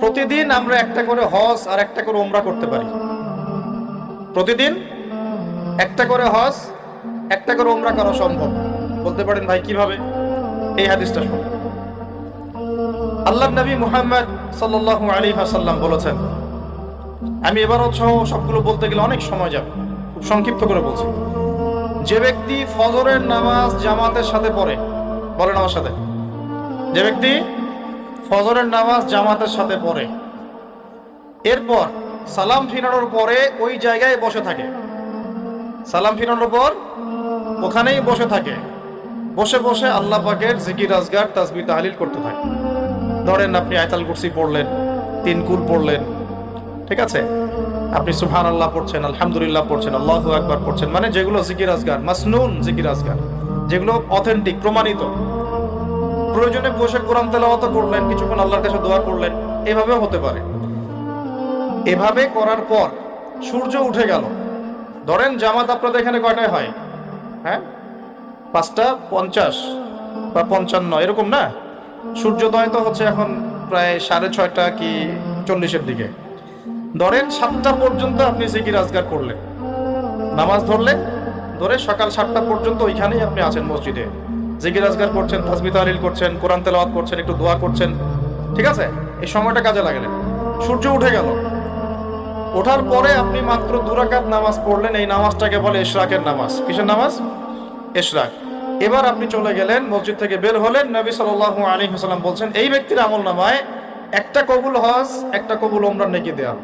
প্রতিদিন আমরা একটা করে হজ আর একটা করে ওমরা করতে পারি। প্রতিদিন একটা করে হজ, একটা করে ওমরা করা সম্ভব। বলতে পারেন ভাই, কীভাবে? এই হাদিসটা শুনুন। আল্লাহ নবী মুহাম্মদ সাল্লাল্লাহু আলাইহি ওয়াসাল্লাম বলেছেন, আমি এবারও সহ সবগুলো বলতে গেলে অনেক সময় যাবে। খুব সংক্ষিপ্ত করে বলছি। যে ব্যক্তি ফজরের নামাজ জামাতের সাথে পড়ে, বলেন আমার সাথে, যে ব্যক্তি ফজরের নামাজ জামাতের সাথে পড়ে। এরপর সালাম ফিরানোর পরে ওই জায়গায় বসে থাকে। সালাম ফিরানোর পর ওখানেই বসে থাকে। বসে বসে আল্লাহ পাকের জিকির, আজগার তাসবি তাহলিল করতে থাকে। ধরেন আপনি আয়তাল কুরসি পড়লেন, তিন কুল পড়লেন, ঠিক আছে? আপনি সুহান আল্লাহ পড়ছেন, আলহামদুলিল্লাহ পড়ছেন, আল্লাহ একবার পড়ছেন মানে যেগুলো জিকির, আজগার, মাসনুন জিকির, আজগার, যেগুলো অথেন্টিক প্রমাণিত। প্রয়োজনে বসে কোরআন তেলাওয়াত করলেন, কিছুক্ষণ আল্লাহর কাছে দোয়া করলেন, এভাবেও হতে পারে। এভাবে করার পর সূর্য উঠে গেল। ধরেন জামাত আপনাদের এখানে কয়টায় হয়? হ্যাঁ? পাঁচটা? পঞ্চাশ? বা পঞ্চান্ন? এরকম না? সূর্যোদয় তো হচ্ছে এখন প্রায় সাড়ে ছয়টা কি চল্লিশের দিকে। ধরেন সাতটা পর্যন্ত আপনি জিকির আজগার করলেন। নামাজ ধরলেন, ধরে সকাল সাতটা পর্যন্ত ওইখানেই আপনি আছেন মসজিদে। জিকির আজগার করছেন তাসবি তাহলিল করছেন, কোরআন তেলাওয়াত করছেন, একটু দোয়া করছেন। ঠিক আছে? এই সময়টা কাজে লাগালেন সূর্য উঠে গেল। ওঠার পরে আপনি মাত্র দুরাকাত নামাজ পড়লেন, এই নামাজটাকে বলে ইশরাকের নামাজ। কিসের নামাজ? ইশরাক। এবার আপনি চলে গেলেন, মসজিদ থেকে বের হলেন, নবী সাল্লাল্লাহু আলাইহি ওয়াসাল্লাম বলছেন, এই ব্যক্তির আমল নামায় একটা কবুল হজ, একটা কবুল ওমরার নেকি দেয়া